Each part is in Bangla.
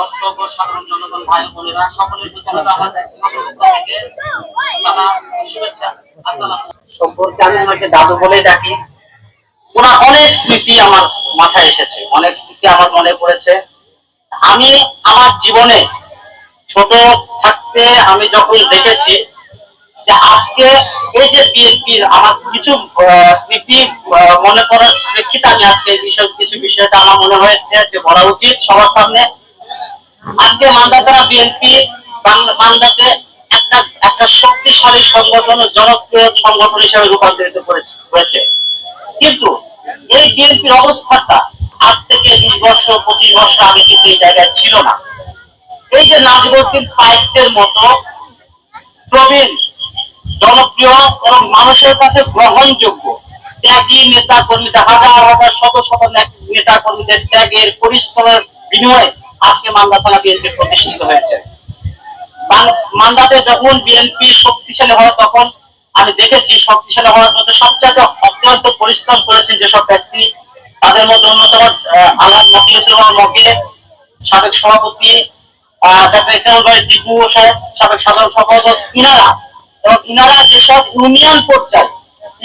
দর্শক ও সাধারণ জনগণ, ভাই বোনেরা, সকলের আসসালাম সম্পর্কে আমি ওনাকে দাদু বলে ডাকি। ওনার অনেক স্মৃতি আমার মাথায় এসেছে, অনেক স্মৃতি আমার মনে পড়েছে। আমি আমার জীবনে ছোট থাকতে আমি যখন দেখেছি যে আজকে এই যে বিএনপির আমার কিছু স্মৃতি মনে করার প্রেক্ষিতে আমি আজকে এই বিষয়, কিছু বিষয়টা আমার মনে হয়েছে যে বলা উচিত সবার সামনে। আজকে মান্দাতারা বিএনপি মান্দাতে একটা একটা শক্তিশালী সংগঠন, জনপ্রিয় সংগঠন হিসেবে রূপান্তরিত হয়েছে। কিন্তু এই বিএনপির অবস্থাটা আজ থেকে বিশ বছর, পঁচিশ বছর আগে কিন্তু এই জায়গায় ছিল না। এই যে নাজিবুদ্দিন পাইকদের মতো প্রবীণ, জনপ্রিয় এবং মানুষের কাছে গ্রহণযোগ্য ত্যাগী নেতা কর্মীদের হাজার হাজার, শত শত নেতা কর্মীদের ত্যাগের পরিশ্রমের বিনিময়ে আজকে থানা বিএনপি প্রতিষ্ঠিত হয়েছে। মান্দাতে যখন বিএনপি শক্তিশালী হয় তখন আমি দেখেছি শক্তিশালী হওয়ার মধ্যে সবচেয়ে অত্যন্ত পরিশ্রম করেছেন যেসব ব্যক্তি তাদের মধ্যে অন্যতম আহ, আলহাজ মকিল ইসলাম মকে সাবেক সভাপতি ডাক্তার ইসলাম ভাই টিপু সাহেব সাবেক সাধারণ সম্পাদক ইনারা। এবং ইনারা যেসব ইউনিয়ন পর্যায়ে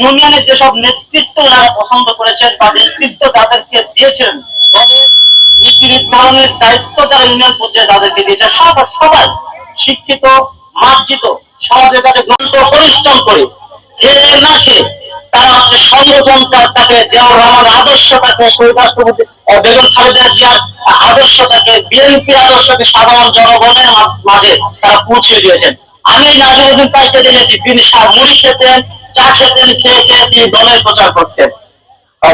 ইউনিয়নের যেসব নেতৃত্ব ওনারা পছন্দ করেছেন বা নেতৃত্ব তাদেরকে দিয়েছেন নীতি নির্ধারণের দায়িত্ব যারা ইউনিয়ন পর্যায়ে তাদেরকে দিয়েছে। সব সবাই শিক্ষিত, মার্জিত, সমাজের কাছে গ্রন্থ পরিশ্রম করে খেয়ে না খেয়ে তারা হচ্ছে তাকে জিয়াউর রহমান আদর্শটাকে শহীদ রাষ্ট্রপতি বেগম খালেদা জিয়ার আদর্শটাকে বিএনপি আদর্শকে সাধারণ জনগণের মাঝে তারা পৌঁছে দিয়েছেন। আমি নাজিরুদ্দিন পাইকে দেখেছি, তিনি মুড়ি খেতেন, চা খেতেন, খেয়ে খেয়ে তিনি দলের প্রচার করতেন।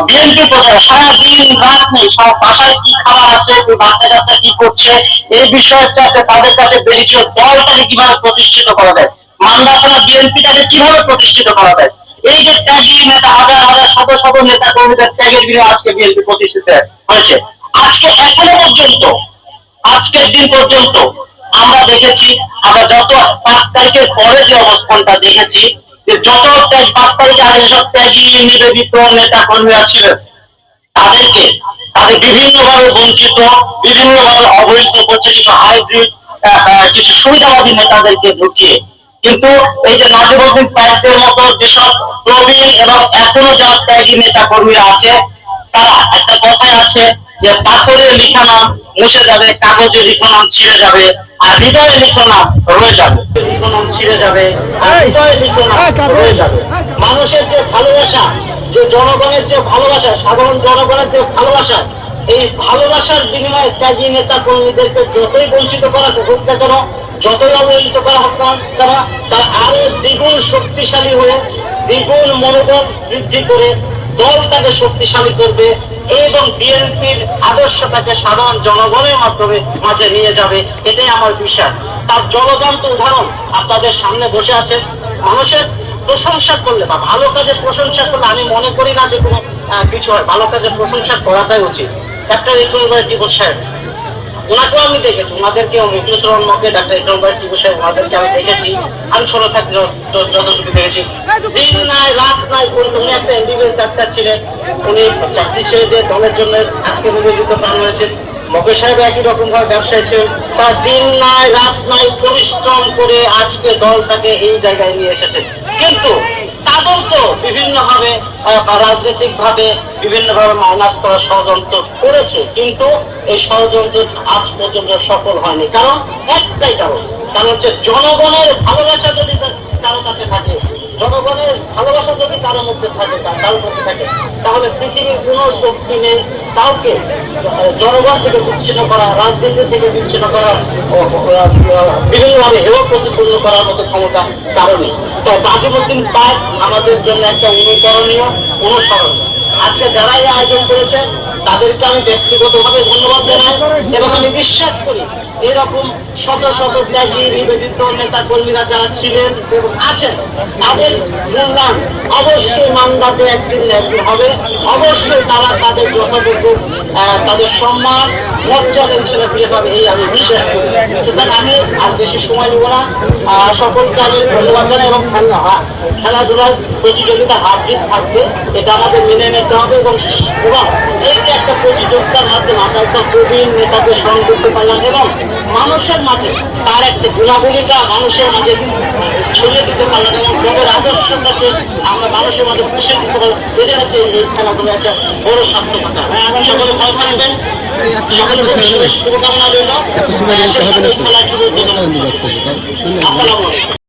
বিএনপি প্রচার, সারাদিন রাত নেই, সব বাসায় খাবার আছে কি বাচ্চা কাচ্চা কি করছে, এই বিষয়টাতে তাদের কাছে বেশি ছিল দলটাকে কীভাবে প্রতিষ্ঠিত করা যায় মান্দাতলা বিএনপিটাকে কীভাবে প্রতিষ্ঠিত করা যায়, এই যে ত্যাগী নেতা, হাজার হাজার শত শত নেতা কর্মীদের ত্যাগের বিনিময়ে আজকে বিএনপি প্রতিষ্ঠিত হয়েছে। আজকে এখনও পর্যন্ত, আজকের দিন পর্যন্ত আমরা দেখেছি, আমরা যত পাঁচ তারিখের পরে যে অবস্থানটা দেখেছি, যে যত পাঁচ তারিখে আগে যেসব ত্যাগী, নিবেদিত নেতা কর্মীরা ছিলেন তাদেরকে তাদের বিভিন্নভাবে বঞ্চিত বিভিন্নভাবে অবহেলিত করছে কিছু হাইব্রিড কিছু সুবিধাবাদী নেতাদেরকে ঢুকিয়ে। কিন্তু এই যে নাজিবুদ্দিন পাইকদের মতো যেসব প্রবীণ এবং এখনও যারা ত্যাগী নেতা কর্মীরা আছে তারা একটা কথায় আছে যে পাথরে লিখা নাম মুছে যাবে কাগজে লিখা নাম ছিঁড়ে যাবে আর হৃদয়ে লিখো নাম রয়ে যাবে। লিখো নাম ছিঁড়ে যাবে আর হৃদয়ে লিখো নাম রয়ে যাবে। মানুষের যে ভালোবাসা যে জনগণের যে ভালোবাসা, সাধারণ জনগণের যে ভালোবাসা, এই ভালোবাসার বিনিময়ে ত্যাগী নেতা কর্মীদেরকে যতই বঞ্চিত করা হোক না কেন, যতই অবহেলিত করা হোক না কেন তার আরও দ্বিগুণ শক্তিশালী হয়ে, দ্বিগুণ মনোবল বৃদ্ধি করে দল তাকে শক্তিশালী করবে এবং বিএনপির আদর্শটাকে সাধারণ জনগণের মাধ্যমে মাঝে নিয়ে যাবে, এটাই আমার বিশ্বাস। তার জলজান্ত উদাহরণ আপনাদের সামনে বসে আছে। মানুষের প্রশংসা করলে বা ভালো কাজের প্রশংসা করলে, আমি মনে করি না যে কোনো কিছু হয়। ভালো কাজের প্রশংসা করাটাই উচিত। একটা ইকবাল টিপু সাহেব ওনাকেও আমি দেখেছি ওনাদেরকে মুখলিসুর মকে ডাক্তার ইকবাল টিপু সাহেব ওনাদেরকে আমি দেখেছি। আমি ছোট যত- যতটুকু দেখেছি। দিন নাই, রাত নাই কিন্তু উনি একটা এমবিবিএস ডাক্তার ছিলেন। উনি চাকরি ছেড়ে দিয়ে দলের জন্য আজকে নিবেদিত প্রাণ হয়েছেন মকে সাহেব একই রকম ভাবে ব্যবসায়ী ছিলেন। তার দিন নাই, রাত নাই, পরিশ্রম করে আজকে দলটাকে এই জায়গায় নিয়ে এসেছে কিন্তু তাদেরকেও বিভিন্ন ভাবে রাজনৈতিক ভাবে বিভিন্ন ভাবে মাইনাস করার ষড়যন্ত্র করেছে। কিন্তু এই ষড়যন্ত্র আজ পর্যন্ত সফল হয়নি। কারণ একটাই কারণ কারণ হচ্ছে জনগণের ভালোবাসা যদি কারও কাছে থাকে জনগণের ভালোবাসা যদি কারোর মধ্যে থাকে কারোর মধ্যে থাকে, তাহলে পৃথিবীর কোনো শক্তি নেই, কাউকে জনগণ থেকে বিচ্ছিন্ন করা, রাজনীতি থেকে বিচ্ছিন্ন করা বিভিন্নভাবে হেয় প্রতিপূর্ণ করার মতো ক্ষমতা কারণে তাই নাজিমুদ্দিন পাক আমাদের জন্য একটা অনুকরণীয় অনুসরণ। আজকে যারা এই আয়োজন করেছে তাদেরকে আমি ব্যক্তিগতভাবে ধন্যবাদ জানাই এবং আমি বিশ্বাস করি এরকম শত শত ত্যাগী নিবেদিত নেতা কর্মীরা যারা ছিলেন এবং আছেন, তাদের মূল্যায়ন অবশ্যই মান্দাতে একদিন একদিন হবে। অবশ্যই তারা তাদের যথাযোগ্য তাদের সম্মান মর্যাদা হিসেবে ফিরে পাবে, এই আমি বিশ্বাস করি। সুতরাং আমি আর বেশি সময় নেব না। সকলকে আমি ধন্যবাদ জানাই এবং খেলা হা- খেলাধুলার প্রতিযোগিতা হার থাকবে, এটা আমাদের মেনে নিতে হবে এবং এই একটা প্রতিযোগিতার মাধ্যমে আমরা একটা প্রবীণ নেতাকে স্মরণ করতে পারলাম এবং মানুষের মাঝে তার একটা গুণাবলীটা মানুষের মাঝে ছড়িয়ে দিতে পারলাম এবং যোগের আদর্শটাকে আমরা মানুষের মাঝে পুষে দিতে পারলাম। এটা হচ্ছে এই খেলাধুলো একটা বড় সার্থকতা। হ্যাঁ আমরা সকলে ভয় সকলে শুভকামনা রইল। তো। খেলা শুরু? আসসালামু